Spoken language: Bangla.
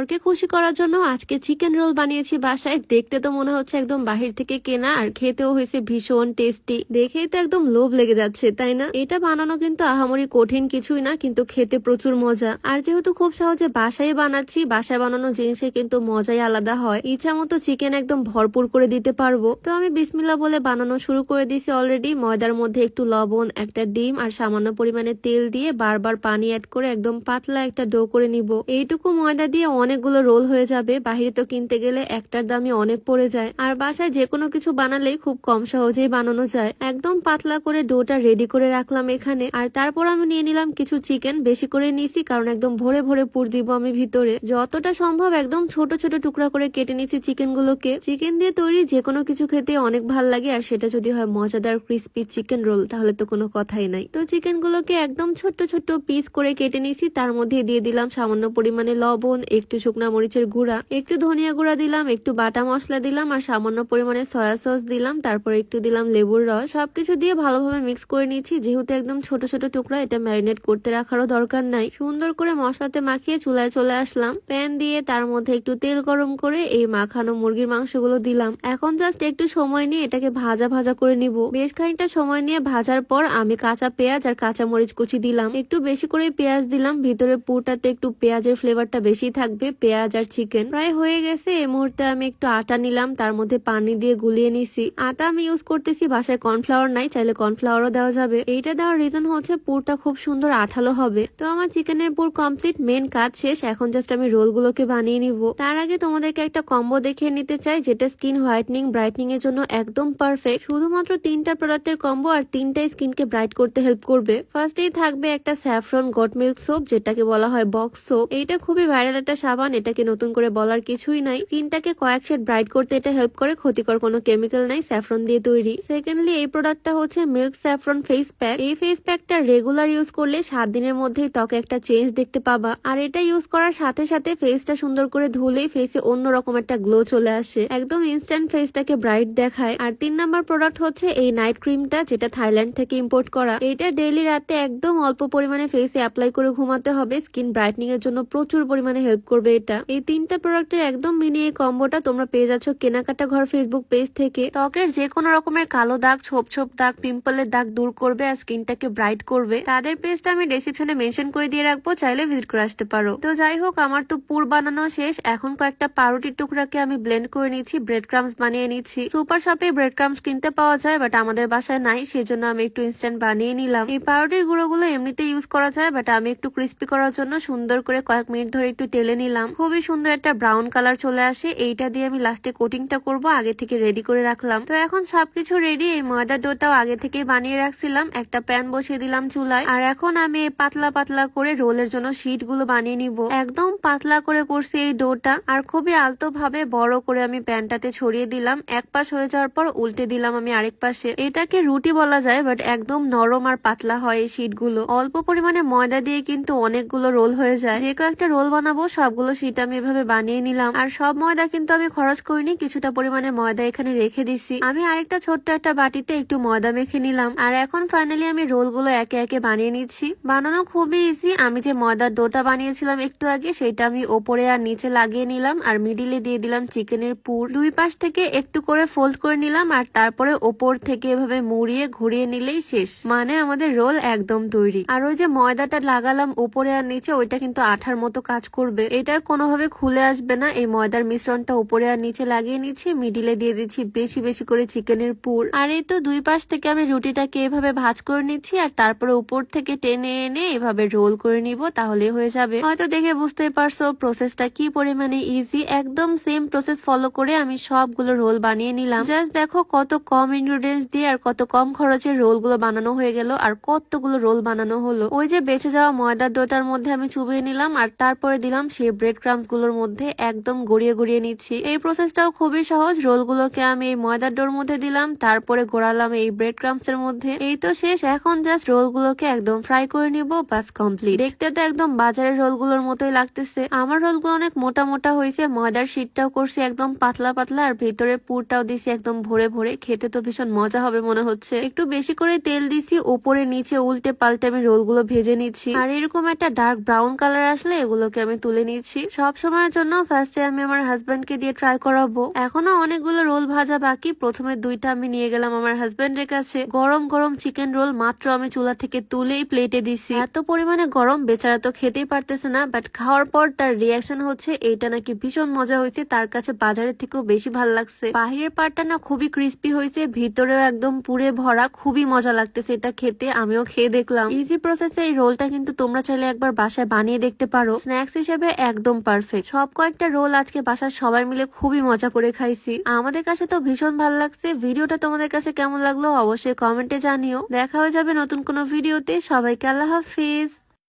বরকে খুশি করার জন্য আজকে চিকেন রোল বানিয়েছি বাসায়। দেখতে তো মনে হচ্ছে একদম বাহির থেকে কেনা, আর খেতেও হয়েছে ভীষণ টেস্টি। দেখেই তো একদম লোভ লেগে যাচ্ছে, তাই না? এটা বানানো কিন্তু আহামরি কঠিন কিছুই না, কিন্তু খেতে প্রচুর মজা। আর যেহেতু খুব সহজে বাসায় বানাচ্ছি, বাসায় বানানো জিনিসে কিন্তু মজাই আলাদা হয়। ইচ্ছা মতো চিকেন একদম ভরপুর করে দিতে পারব। তো আমি বিসমিল্লা বলে বানানো শুরু করে দিয়েছি অলরেডি ময়দার মধ্যে একটু লবণ, একটা ডিম, আর সামান্য পরিমাণে তেল দিয়ে বারবার পানি অ্যাড করে একদম পাতলা একটা ডো করে নিব। এইটুকু ময়দা দিয়ে অনেকগুলো রোল হয়ে যাবে, বাহিরে তো কিনতে গেলে একটার দামই অনেক পড়ে যায়। আর বাসায় যে কোনো কিছু বানালেই খুব কম সহজেই বানানো যায়। একদম পাতলা করে ডোটা রেডি করে রাখলাম এখানে। আর তারপর আমি নিয়ে নিলাম কিছু চিকেন, বেশি করে নিয়েছি কারণ একদম ভরে ভরে পুর দিব আমি ভিতরে। যতটা সম্ভব একদম ছোট ছোট টুকরা করে কেটে নিয়েছি চিকেন গুলোকে চিকেন দিয়ে তৈরি যে কোনো কিছু খেতে অনেক ভালো লাগে, আর সেটা যদি হয় মজাদার ক্রিস্পি চিকেন রোল, তাহলে তো কোনো কথাই নাই। তো চিকেন গুলোকে একদম ছোট্ট ছোট্ট পিস করে কেটে নিয়েছি, তার মধ্যে দিয়ে দিলাম সামান্য পরিমাণে লবণ, একটু শুকনা মরিচের গুঁড়া, একটু ধনিয়া গুঁড়া দিলাম, একটু বাটা মশলা দিলাম, আর সামান্য পরিমাণে সয়া সস দিলাম, তারপর একটু দিলাম লেবুর রস। সবকিছু দিয়ে ভালোভাবে মিক্স করে নিয়েছি, যেহেতু একদম ছোট ছোট টুকরা, এটা ম্যারিনেট করতে রাখারও দরকার নাই। সুন্দর করে মশলাতে মাখিয়ে চুলায় চলে আসলাম। প্যান দিয়ে তার মধ্যে একটু তেল গরম করে এই মাখানো মুরগির মাংসগুলো দিলাম। এখন জাস্ট একটু সময় নিয়ে এটাকে ভাজা ভাজা করে নিব। বেশ খানিকটা সময় নিয়ে ভাজার পর আমি কাঁচা পেঁয়াজ আর কাঁচা মরিচ কুচি দিলাম। একটু বেশি করে পেঁয়াজ দিলাম, ভিতরে পুরটাতে একটু পেঁয়াজের ফ্লেভারটা বেশি থাকবে। পেঁয়াজ আর চিকেন প্রায় হয়ে গেছে, এই মুহূর্তে আমি একটু আটা নিলাম, তার মধ্যে পানি দিয়ে গুলিয়ে নিছি। আটা আমি ইউজ করতেছি, বাসায় কর্নফ্লাওয়ার নাই, চাইলে কর্নফ্লাওয়ারও দেওয়া যাবে। এইটা দেওয়ার রিজন হচ্ছে, পুরটা খুব সুন্দর আঠালো হবে। তো আমার চিকেনের পুর কমপ্লিট মেন কাজ শেষ, এখন জাস্ট আমি রোলগুলোকে বানিয়ে নিব। তার আগে তোমাদেরকে একটা কম্বো দেখিয়ে নিতে চাই, যেটা স্কিন হোয়াইটনিং ব্রাইটনিং এর জন্য একদম পারফেক্ট শুধুমাত্র তিনটা প্রোডাক্টের কম্বো আর তিনটাই স্কিনকে ব্রাইট করতে হেল্প করবে। ফার্স্টেই থাকবে একটা স্যাফরন গট মিল্ক সোপ যেটাকে বলা হয় বক্স সোপ এইটা খুবই ভাইরাল একটা সাবান, এটাকে নতুন করে বলার কিছুই নাই। স্কিনটাকে কয়েক শেড ব্রাইট করতে এটা হেল্প করে, ক্ষতিকর কোনো কেমিক্যাল নাই, স্যাফরন দিয়ে তৈরি। সেকেন্ডলি এই প্রোডাক্টটা হচ্ছে মিল্ক স্যাফরন ফেস প্যাক এই ফেস প্যাকটা রেগুলার ইউজ করলে সাত দিনের মধ্যেই ত্বকে একটা চেঞ্জ দেখতে পাবা। আর এটা ইউজ করার সাথে সাথে ফেসটা সুন্দর করে ধুলেই ফেসে অন্যরকম একটা গ্লো চলে আসে। একদম ইনস্ট্যান্ট ফেসটাকে ব্রাইট দেখায়। আর তিন নাম্বার প্রোডাক্ট হচ্ছে এই নাইট ক্রিমটা যেটা থাইল্যান্ড থেকে ইম্পোর্ট করা। এটা ডেইলি রাতে একদম অল্প পরিমাণে ফেসে অ্যাপ্লাই করে ঘুমাতে হবে। স্কিন ব্রাইটনিং এর জন্য প্রচুর পরিমাণে হেল্প করবে। এটা। এই তিনটা প্রোডাক্টের একদম মিনি এই কম্বোটা তোমরা পেয়ে যাচ্ছ কেনাকাটা ঘর ফেসবুক পেজ থেকে। ত্বকের যে কোনো রকমের কালো দাগ ছোপ ছোপ দাগ পিম্পলের দাগ দূর করবে আর স্কিনটাকে ব্রাইট করবে। তাদের পেজটা আমি ডেসক্রিপশনে মেনশন করে দিয়ে রাখব, চাইলে ভিজিট করে আসতে পারো। তো যাই হোক, আমার তো পুর বানানো শেষ। এখন কয়েকটা পাউরুটির টুকরাকে আমি ব্লেন্ড করে নিচ্ছি ব্রেড ক্রামস বানিয়ে নিচ্ছি। সুপার শপে ব্রেড ক্রামস কিনতে পাওয়া যায় বাট আমাদের বাসায় নাই, সেজন্য আমি একটু ইনস্ট্যান্ট বানিয়ে নিলাম। এই পাউরুটির গুঁড়োগুলো এমনিতে ইউজ করা যায় বাট আমি একটু ক্রিস্পি করার জন্য সুন্দর করে কয়েক মিনিট ধরে একটু তেলে নিলাম। খুবই সুন্দর একটা ব্রাউন কালার চলে আসে। এইটা দিয়ে আমি লাস্টে কোটিংটা করব, আগে থেকে রেডি করে রাখলাম। তো এখন সবকিছু রেডি এই ময়দার ডোটাও আগে থেকে বানিয়ে রাখছিলাম। একটা প্যান বসিয়ে দিলাম চুলায়। আর এখন আমি পাতলা পাতলা করে রোলের জন্য শিটগুলো বানিয়ে নিব। একদম পাতলা করে করছি এই ডোটা আর খুবই আলতো ভাবে বড় করে আমি প্যানটাতে ছড়িয়ে দিলাম। এক পাশ হয়ে যাওয়ার পর উল্টে দিলাম আমি আরেক পাশে। এটাকে রুটি বলা যায় বাট একদম নরম আর পাতলা হয় এই শিটগুলো অল্প পরিমাণে ময়দা দিয়ে কিন্তু অনেকগুলো রোল হয়ে যায়। যে কয়েকটা রোল বানাবো, সবগুলো শিট আমি এভাবে বানিয়ে নিলাম। আর সব ময়দা কিন্তু আমি খরচ করিনি, কিছুটা পরিমাণে ময়দা এখানে রেখে দিছি। আমি আরেকটা ছোট্ট একটা বাটিতে একটু ময়দা মেখে নিলাম। আর এখন ফাইনালি আমি রোলগুলো একে একে বানিয়ে নিচ্ছি। বানানো খুবই ইজি আমি যে ময়দার ডোটা বানিয়েছিলাম একটু আগে, সেটা আমি ওপরে আর নিচে লাগিয়ে নিলাম। আর মিডিলে দিয়ে দিলাম চিকেনের পুর। দুই পাশ থেকে একটু করে ফোল্ড করে নিলাম। আর তারপরে ওপর থেকে এভাবে মুড়িয়ে ঘুরিয়ে নিলেই শেষ। মানে আমাদের রোল একদম তৈরি। আর ওই যে ময়দাটা লাগালাম উপরে আর নিচে, ওইটা কিন্তু আঠার মতো কাজ করবে। এটার কোনোভাবে খুলে আসবে না। এই ময়দার মিশ্রণটা উপরে আর নিচে লাগিয়ে নিচ্ছি। মিডিলে দিয়ে দিচ্ছি বেশি বেশি করে চিকেনের পুর। আর এই তো দুই পাশ থেকে আমি রুটিটাকে এভাবে ভাজ করে নিচ্ছি আর তারপরে উপর থেকে টেনে এনে এভাবে রোল করে নিব তাহলে হয়ে যাবে। হয়তো দেখে বুঝতেই পারছ প্রসেসটা কি পরিমাণে ইজি একদম সেম প্রসেস ফলো করে আমি সবগুলো রোল বানিয়ে নিলাম। জাস্ট দেখো কত কম ইনগ্রিডিয়েন্টস দিয়ে আর কত কম খরচে রোলগুলো বানানো হয়ে গেল আর কতগুলো রোল বানানো হলো। ওই যে বেঁচে যাওয়া ময়দার ডোটার মধ্যে আমি চুবিয়ে নিলাম আর তারপরে দিলাম সেই ব্রেড ক্রামসগুলোর মধ্যে একদম গড়িয়ে গড়িয়ে নিচ্ছি। এই প্রসেসটাও খুবই সহজ। রোল গুলোকে আমি এই ময়দার ডোর মধ্যে দিলাম, তারপরে গোড়ালাম এই ব্রেড ক্রামস এর মধ্যে। এই তো শেষ, এখন জাস্ট রোল গুলোকে একদম ফ্রাই করে নিব, বাস কমপ্লিট দেখতে তো একদম বাজারের রোলগুলোর মতোই লাগতেছে। আমার রোলগুলো অনেক মোটা মোটা হয়েছে, ময়দার শীতটাও করছি একদম পাতলা পাতলা, আর ভেতরে পুরটাও দিছি একদম ভরে ভরে। খেতে তো ভীষণ মজা হবে মনে হচ্ছে। একটু বেশি করে তেল দিছি ওপরে নিচে উল্টে পাল্টে আমি রোলগুলো ভেজে নিচ্ছি। আর এরকম একটা ডার্ক ব্রাউন কালার আসলে এগুলোকে আমি তুলে নিচ্ছি। দিচ্ছি সব সময়ের জন্য ফার্স্টে আমি আমার হাজবেন্ডকে দিয়ে ট্রাই করাবো। এখনও অনেকগুলো রোল ভাজা বাকি। প্রথমে দুইটা আমি নিয়ে গেলাম আমার হাজবেন্ডের কাছে। গরম গরম চিকেন রোল মাত্র আমি চুলা থেকে তুলেই প্লেটে দিছি। এত পরিমাণে গরম, বেচারা তো খেতেই পারতেছে না বাট খাওয়ার পর তার রিয়াকশন হচ্ছে, এইটা নাকি ভীষণ মজা হয়েছে, তার কাছে বাজারের থেকেও বেশি ভালো লাগছে। বাহিরের পার্টটা না খুবই ক্রিস্পি হয়েছে, ভিতরেও একদম পুরে ভরা, খুবই মজা লাগতেছে এটা খেতে, আমিও খেয়ে দেখলাম। ইজি প্রসেসে এই রোলটা কিন্তু তোমরা চাইলে একবার বাসায় বানিয়ে দেখতে পারো। স্ন্যাক্স হিসেবে একদম পারফেক্ট সব কয়েকটা রোল আজকে বাসার সবাই মিলে খুবই মজা করে খাইছি। আমাদের কাছে তো ভীষণ ভালো লাগছে। ভিডিওটা তোমাদের কাছে কেমন লাগল অবশ্যই কমেন্টে জানিও। দেখা হয়ে যাবে নতুন কোনো ভিডিওতে সবাইকে আল্লাহ হাফিজ।